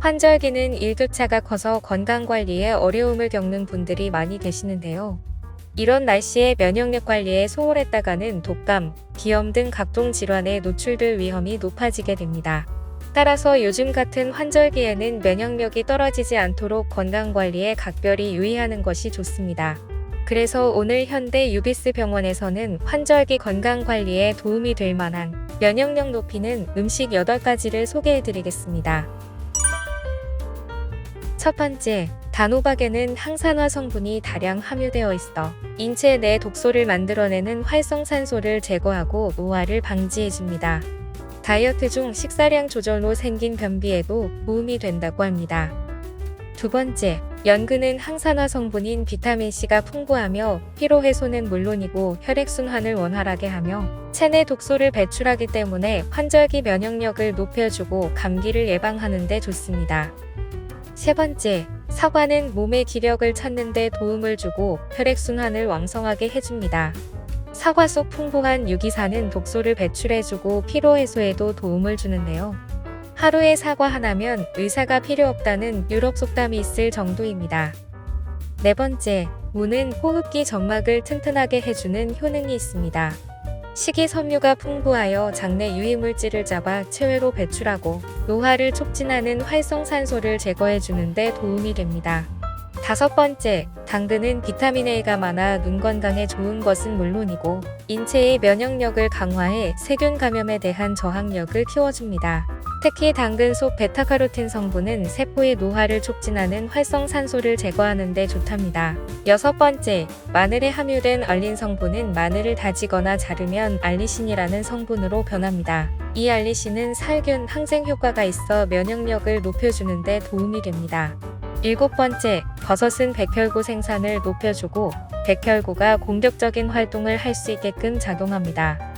환절기는 일교차가 커서 건강관리에 어려움을 겪는 분들이 많이 계시는데요. 이런 날씨에 면역력 관리에 소홀했다가는 독감, 비염 등 각종 질환에 노출될 위험이 높아지게 됩니다. 따라서 요즘 같은 환절기에는 면역력이 떨어지지 않도록 건강관리에 각별히 유의하는 것이 좋습니다. 그래서 오늘 현대 유비스 병원에서는 환절기 건강관리에 도움이 될 만한 면역력 높이는 음식 8가지를 소개해 드리겠습니다. 첫 번째, 단호박에는 항산화 성분이 다량 함유되어 있어 인체 내 독소를 만들어내는 활성산소를 제거하고 노화를 방지해줍니다. 다이어트 중 식사량 조절로 생긴 변비에도 도움이 된다고 합니다. 두 번째, 연근은 항산화 성분인 비타민C가 풍부하며 피로 해소는 물론이고 혈액순환을 원활하게 하며 체내 독소를 배출하기 때문에 환절기 면역력을 높여주고 감기를 예방하는 데 좋습니다. 세 번째, 사과는 몸의 기력을 찾는 데 도움을 주고 혈액순환을 왕성하게 해줍니다. 사과 속 풍부한 유기산은 독소를 배출해주고 피로 해소에도 도움을 주는데요. 하루에 사과 하나면 의사가 필요 없다는 유럽 속담이 있을 정도입니다. 네 번째, 무는 호흡기 점막을 튼튼하게 해주는 효능이 있습니다. 식이섬유가 풍부하여 장내 유해물질을 잡아 체외로 배출하고 노화를 촉진하는 활성산소를 제거해주는 데 도움이 됩니다. 다섯 번째, 당근은 비타민 A가 많아 눈 건강에 좋은 것은 물론이고 인체의 면역력을 강화해 세균 감염에 대한 저항력을 키워줍니다. 특히 당근 속 베타카로틴 성분은 세포의 노화를 촉진하는 활성산소를 제거하는 데 좋답니다. 여섯 번째, 마늘에 함유된 알린 성분은 마늘을 다지거나 자르면 알리신이라는 성분으로 변합니다. 이 알리신은 살균, 항생 효과가 있어 면역력을 높여주는 데 도움이 됩니다. 일곱 번째, 버섯은 백혈구 생산을 높여주고 백혈구가 공격적인 활동을 할 수 있게끔 작용합니다.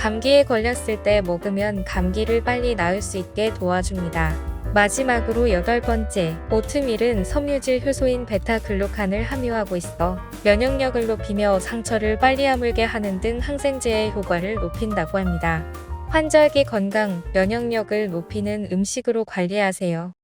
감기에 걸렸을 때 먹으면 감기를 빨리 나을 수 있게 도와줍니다. 마지막으로 여덟 번째, 오트밀은 섬유질 효소인 베타글루칸을 함유하고 있어 면역력을 높이며 상처를 빨리 아물게 하는 등 항생제의 효과를 높인다고 합니다. 환절기 건강, 면역력을 높이는 음식으로 관리하세요.